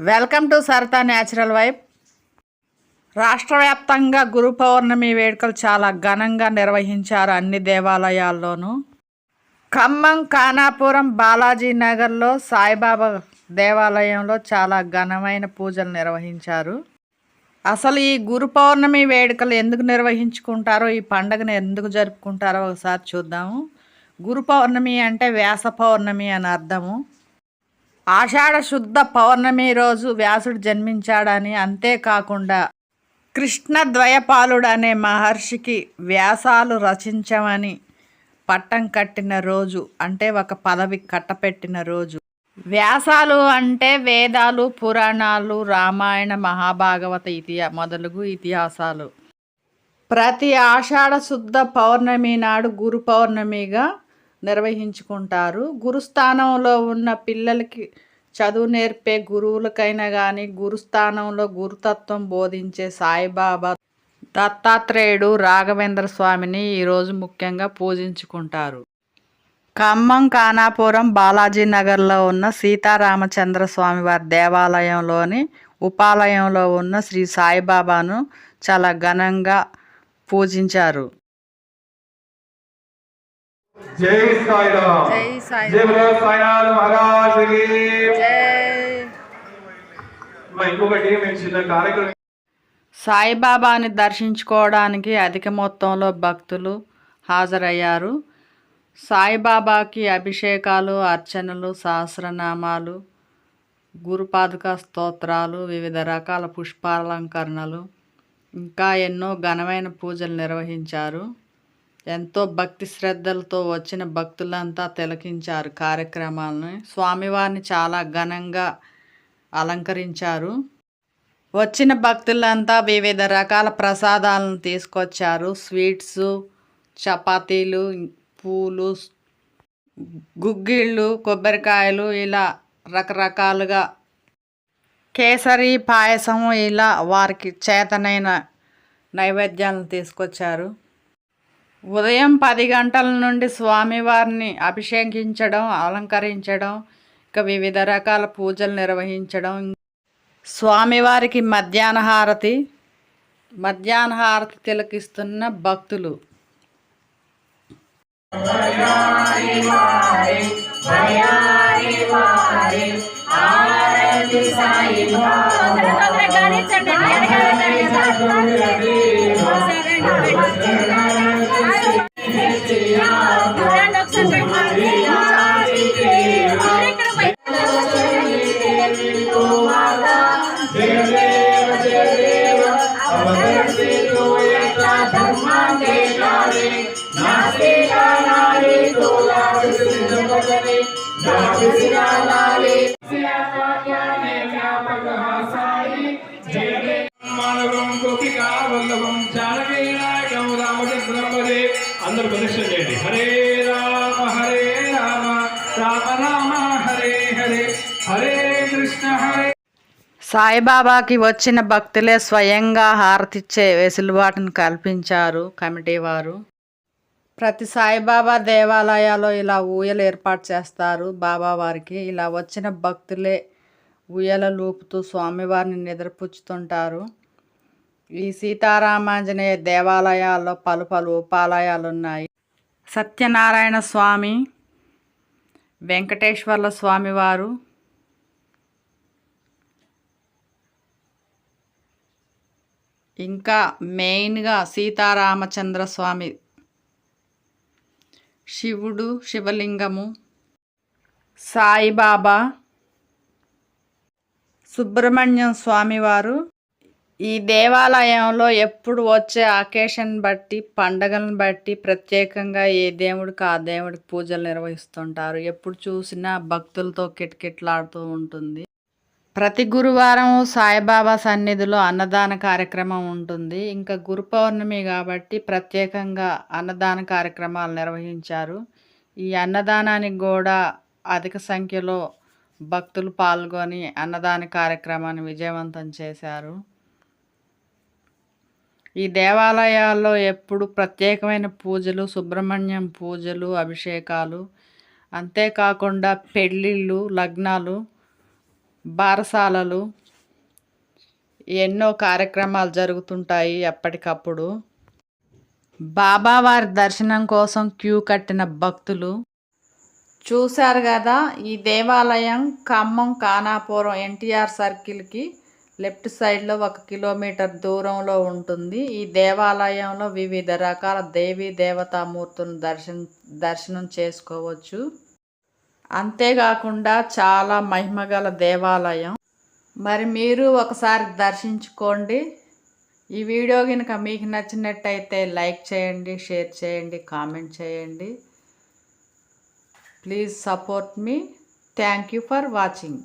Welcome to Sarita natural vibe. రాష్ట్ర వ్యాప్తంగా గురు పౌర్ణమి వేడుకలు చాలా ఘనంగా నిర్వహించారు అన్ని దేవాలయాల్లోనూ. ఖమ్మం కానాపురం బాలాజీ నగర్లో సాయిబాబా దేవాలయంలో చాలా ఘనమైన పూజలు నిర్వహించారు. అసలు ఈ గురు పౌర్ణమి వేడుకలు ఎందుకు నిర్వహించుకుంటారో ఈ పండగను ఎందుకు జరుపుకుంటారో ఒకసారి చూద్దాము. గురు పౌర్ణమి అంటే వ్యాస పౌర్ణమి అని అర్థము. ఆషాఢ శుద్ధ పౌర్ణమి రోజు వ్యాసుడు జన్మించాడని అంతేకాకుండా కృష్ణద్వయపాలుడు అనే మహర్షికి వ్యాసాలు రచించమని పట్టం కట్టిన రోజు అంటే ఒక పదవి కట్టపెట్టిన రోజు. వ్యాసాలు అంటే వేదాలు పురాణాలు రామాయణ మహాభాగవత ఇతిహా మొదలగు ఇతిహాసాలు. ప్రతి ఆషాఢ శుద్ధ పౌర్ణమి నాడు గురు పౌర్ణమిగా నిర్వహించుకుంటారు. గురుస్థానంలో ఉన్న పిల్లలకి చదువు నేర్పే గురువులకైనా కానీ గురుస్థానంలో గురుతత్వం బోధించే సాయిబాబా దత్తాత్రేయుడు రాఘవేంద్ర స్వామిని ఈరోజు ముఖ్యంగా పూజించుకుంటారు. ఖమ్మం కానాపురం బాలాజీ నగర్లో ఉన్న సీతారామచంద్ర స్వామి వారి దేవాలయంలోని ఉపాలయంలో ఉన్న శ్రీ సాయిబాబాను చాలా ఘనంగా పూజించారు. జై సాయిరామ్. జై సాయి ఇంకొకటి మేము చిన్న కార్యక్రమం సాయిబాబాని దర్శించుకోవడానికి అధిక మొత్తంలో భక్తులు హాజరయ్యారు. సాయిబాబాకి అభిషేకాలు అర్చనలు సహస్రనామాలు గురుపాదుక స్తోత్రాలు వివిధ రకాల పుష్పాలంకరణలు ఇంకా ఎన్నో ఘనమైన పూజలు నిర్వహించారు. ఎంతో భక్తి శ్రద్ధలతో వచ్చిన భక్తులంతా తిలకించారు కార్యక్రమాలను. స్వామివారిని చాలా ఘనంగా అలంకరించారు. వచ్చిన భక్తులంతా వివిధ రకాల ప్రసాదాలను తీసుకొచ్చారు. స్వీట్స్ చపాతీలు పూలు గుగ్గిళ్ళు కొబ్బరికాయలు ఇలా రకరకాలుగా కేసరి పాయసం ఇలా వారికి చేతనైన నైవేద్యాలను తీసుకొచ్చారు. ఉదయం పది గంటల నుండి స్వామివారిని అభిషేకించడం అలంకరించడం ఇక వివిధ రకాల పూజలు నిర్వహించడం. స్వామివారికి మధ్యాహ్న హారతి మధ్యాహ్న హారతి తిలకిస్తున్న భక్తులు Amen. సాయిబాబాకి వచ్చిన భక్తులే స్వయంగా హారతిచ్చే వెసులుబాటును కల్పించారు కమిటీ వారు. ప్రతి సాయిబాబా దేవాలయాల్లో ఇలా ఊయలు ఏర్పాటు చేస్తారు బాబావారికి ఇలా వచ్చిన భక్తులే ఊయల లూపుతూ స్వామివారిని నిద్రపుచ్చుతుంటారు. ఈ సీతారామాంజనేయ దేవాలయాల్లో పలు పలు ఉపాలయాలు ఉన్నాయి సత్యనారాయణ స్వామి వెంకటేశ్వర్ల స్వామివారు ఇంకా మెయిన్గా సీతారామచంద్ర స్వామి శివుడు శివలింగము సాయిబాబా సుబ్రహ్మణ్యం స్వామివారు ఈ దేవాలయంలో ఎప్పుడు వచ్చే అకేషన్ బట్టి పండగలను బట్టి ప్రత్యేకంగా ఏ దేవుడికి ఆ దేవుడికి పూజలు నిర్వహిస్తుంటారు ఎప్పుడు చూసినా భక్తులతో కిటకిటలాడుతూ ఉంటుంది. ప్రతి గురువారం సాయిబాబా సన్నిధిలో అన్నదాన కార్యక్రమం ఉంటుంది. ఇంకా గురు పౌర్ణమి కాబట్టి ప్రత్యేకంగా అన్నదాన కార్యక్రమాలు నిర్వహించారు. ఈ అన్నదానానికి కూడా అధిక సంఖ్యలో భక్తులు పాల్గొని అన్నదాన కార్యక్రమాన్ని విజయవంతం చేశారు. ఈ దేవాలయాల్లో ఎప్పుడు ప్రత్యేకమైన పూజలు సుబ్రహ్మణ్యం పూజలు అభిషేకాలు అంతేకాకుండా పెళ్ళిళ్ళు లగ్నాలు బారసాలలు ఎన్నో కార్యక్రమాలు జరుగుతుంటాయి ఎప్పటికప్పుడు బాబావారి దర్శనం కోసం క్యూ కట్టిన భక్తులు చూశారు కదా ఈ దేవాలయం ఖమ్మం కానాపురం ఎన్టీఆర్ సర్కిల్కి లెఫ్ట్ సైడ్లో ఒక కిలోమీటర్ దూరంలో ఉంటుంది. ఈ దేవాలయంలో వివిధ రకాల దేవీ దేవతామూర్తులను దర్శనం దర్శనం చేసుకోవచ్చు. అంతేకాకుండా చాలా మహిమగల దేవాలయం. మరి మీరు ఒకసారి దర్శించుకోండి. ఈ వీడియో కనుక మీకు నచ్చినట్టయితే లైక్ చేయండి షేర్ చేయండి కామెంట్ చేయండి. Please support me. Thank you for watching.